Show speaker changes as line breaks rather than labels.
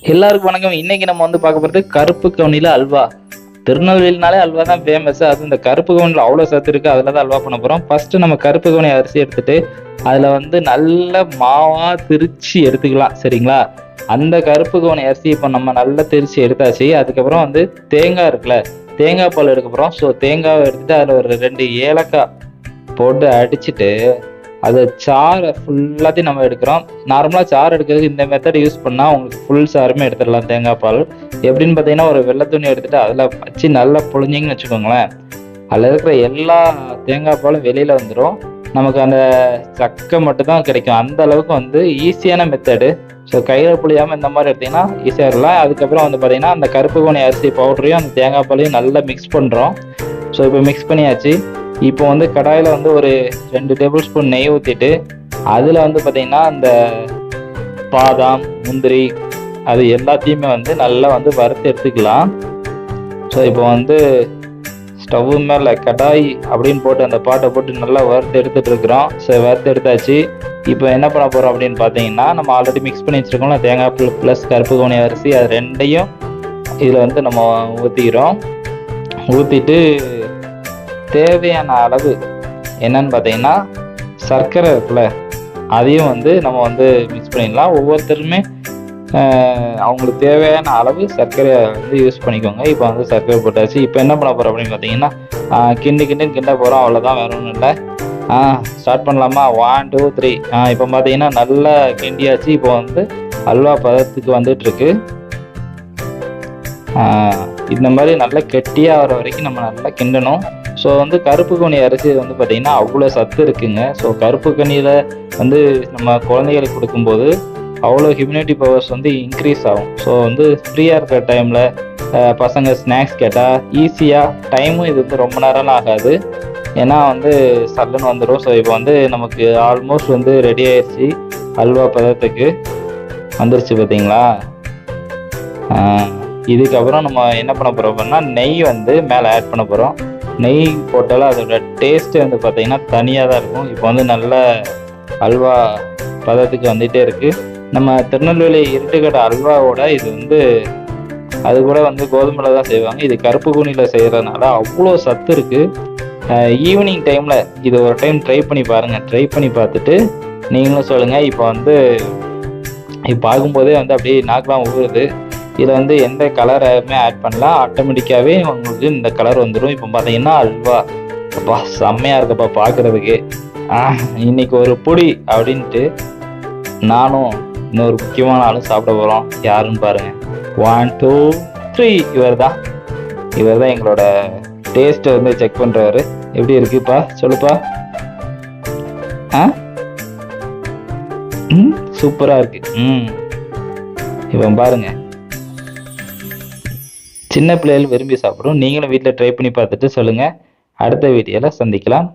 எல்லாருக்கும் வணக்கம். இன்னைக்கு நம்ம வந்து பார்க்க போகிறது கருப்பு கவுனியில் அல்வா. திருநெல்வேலினாலே அல்வா தான் ஃபேமஸ் அது இந்த கருப்பு கவுனியில் அவ்வளோ சத்து இருக்குது அதில் தான் அல்வா பண்ண போகிறோம் ஃபர்ஸ்ட் நம்ம கருப்பு கவுனி அரிசி எடுத்துட்டு அதில் வந்து நல்ல மாவா திரிச்சு எடுத்துக்கலாம் சரிங்களா? அந்த கருப்பு கவுனி அரிசி இப்போ நம்ம நல்லா திரிச்சு எடுத்தாச்சு. அதுக்கப்புறம் வந்து தேங்காய் இருக்குல்ல தேங்காய் பால் எடுக்க போகிறோம் ஸோ தேங்காவை எடுத்துட்டு அதில் ஒரு ரெண்டு ஏலக்காய் போட்டு அடிச்சுட்டு அதை சாறை ஃபுல்லாத்தையும் நம்ம எடுக்கிறோம். நார்மலாக சாறு எடுக்கிறதுக்கு இந்த மெத்தட் யூஸ் பண்ணால் உங்களுக்கு ஃபுல் சாருமே எடுத்துடலாம் தேங்காய் பால். எப்படின்னு பார்த்தீங்கன்னா ஒரு வெள்ளை துணி எடுத்துட்டு அதில் வச்சு நல்லா புழிஞ்சிங்கன்னு வச்சுக்கோங்களேன். அதில் இருக்கிற எல்லா தேங்காய் பாலும் வெளியில் வந்துடும் நமக்கு அந்த சக்கை மட்டும் தான் கிடைக்கும். அந்த அளவுக்கு வந்து ஈஸியான மெத்தடு ஸோ கையில் புளியாமல் இந்த மாதிரி எடுத்தீங்கன்னா ஈஸியாக இருக்கலாம். அதுக்கப்புறம் வந்து பார்த்தீங்கன்னா அந்த கருப்பு கோணி அரிசி பவுடரையும் அந்த தேங்காய் பாலையும் நல்லா மிக்ஸ் பண்ணுறோம் ஸோ இப்போ மிக்ஸ் பண்ணியாச்சு. இப்போ வந்து கடாயில் வந்து ஒரு ரெண்டு டேபிள் ஸ்பூன் நெய் ஊற்றிட்டு அதில் வந்து பார்த்தீங்கன்னா அந்த பாதாம் முந்திரி அது எல்லாத்தையுமே வந்து நல்லா வந்து வறுத்து எடுத்துக்கலாம். ஸோ இப்போ வந்து ஸ்டவ் மேலே கடாய் அப்படின்னு போட்டு அந்த பாட்டை போட்டு நல்லா வறுத்து எடுத்துட்டு இருக்கிறோம். ஸோ வறுத்து எடுத்தாச்சு. இப்போ என்ன பண்ண போகிறோம் அப்படின்னு பார்த்தீங்கன்னா நம்ம ஆல்ரெடி மிக்ஸ் பண்ணி வச்சுருக்கோம்ல தேங்காய் புல் ப்ளஸ் கருப்பு கோணி அரிசி அது ரெண்டையும் இதில் வந்து நம்ம ஊற்றிக்கிறோம் ஊற்றிட்டு தேவையான அளவு என்னன்னு பார்த்தீங்கன்னா சர்க்கரை இருக்குல்ல அதையும் வந்து நம்ம வந்து மிக்ஸ் பண்ணிடலாம். ஒவ்வொருத்தருமே அவங்களுக்கு தேவையான அளவு சர்க்கரையை வந்து யூஸ் பண்ணிக்கோங்க. இப்போ வந்து சர்க்கரை போட்டாச்சு. இப்போ என்ன பண்ண போகிறோம் அப்படின்னு பார்த்தீங்கன்னா கிண்டு கிண்டுன்னு கிண்ட போகிறோம் அவ்வளோதான் வேற ஒன்றும் இல்லை. ஆ ஸ்டார்ட் பண்ணலாமா? ஒன் டூ த்ரீ ஆ இப்போ பார்த்தீங்கன்னா நல்லா கிண்டியாச்சு. இப்போ வந்து அல்வா பதத்துக்கு வந்துட்டுருக்கு. இந்த மாதிரி நல்லா கெட்டியாக வர வரைக்கும் நம்ம நல்லா கிண்டணும். ஸோ வந்து கருப்பு கனி அரிசி வந்து பார்த்திங்கன்னா அவ்வளோ சத்து இருக்குங்க. ஸோ கருப்பு கனியில் வந்து நம்ம குழந்தைகளுக்கு கொடுக்கும்போது அவ்வளோ ஹியூமினிட்டி பவர்ஸ் வந்து இன்க்ரீஸ் ஆகும். ஸோ வந்து ஃப்ரீயாக இருக்கிற டைமில் பசங்க ஸ்நாக்ஸ் கேட்டால் ஈஸியாக டைமும் இது வந்து ரொம்ப நேரம்லாம் ஆகாது. ஏன்னா வந்து சல்லுன்னு வந்துடும் ஸோ இப்போ வந்து நமக்கு ஆல்மோஸ்ட் வந்து ரெடி ஆயிடுச்சு அல்வா பதத்துக்கு வந்துருச்சு பார்த்தீங்களா இதுக்கப்புறம் நம்ம என்ன பண்ண போகிறோம் அப்படின்னா நெய் வந்து மேலே ஆட் பண்ண போகிறோம் நெய் போட்டாலும் அதோட டேஸ்ட்டு வந்து பார்த்தீங்கன்னா தனியாக தான் இருக்கும். இப்போ வந்து நல்ல அல்வா பதத்துக்கு வந்துகிட்டே இருக்குது நம்ம திருநெல்வேலி இருட்டுக்கடை அல்வாவோட இது வந்து அது கூட வந்து கோதுமையில் தான் செய்வாங்க. இது கருப்பு கூனியில் செய்கிறதுனால அவ்வளோ சத்து இருக்குது ஈவினிங் டைமில் இது ஒரு டைம் ட்ரை பண்ணி பாருங்கள் ட்ரை பண்ணி பார்த்துட்டு நீங்களும் சொல்லுங்கள் இப்போ வந்து இப்போ பார்க்கும்போதே வந்து அப்படியே நாக்கெலாம் ஊறுது. இதில் வந்து எந்த கலருமே ஆட் பண்ணலாம் ஆட்டோமேட்டிக்காகவே உங்களுக்கு இந்த கலர் வந்துடும் இப்போ பார்த்தீங்கன்னா அல்வா. அப்பா செம்மையாக இருக்கப்பா பார்க்குறதுக்கு இன்னைக்கு ஒரு பொடி அப்படின்ட்டு நானும் இன்னொரு முக்கியமான ஆளும் சாப்பிட போகிறோம் யாருன்னு பாருங்கள் ஒன் டூ த்ரீ இவர் தான் இவர் தான் எங்களோட டேஸ்ட்டை வந்து செக் பண்ணுறவர் எப்படி இருக்குப்பா? சொல்லுப்பா. ஆ? ம் சூப்பராக இருக்கு. ம். இவன் பாருங்க. சின்ன பிள்ளைகள் விரும்பி சாப்பிடும். நீங்களும் வீட்டில் ட்ரை பண்ணி பார்த்துட்டு சொல்லுங்கள் அடுத்த வீடியோவில் சந்திக்கலாம்.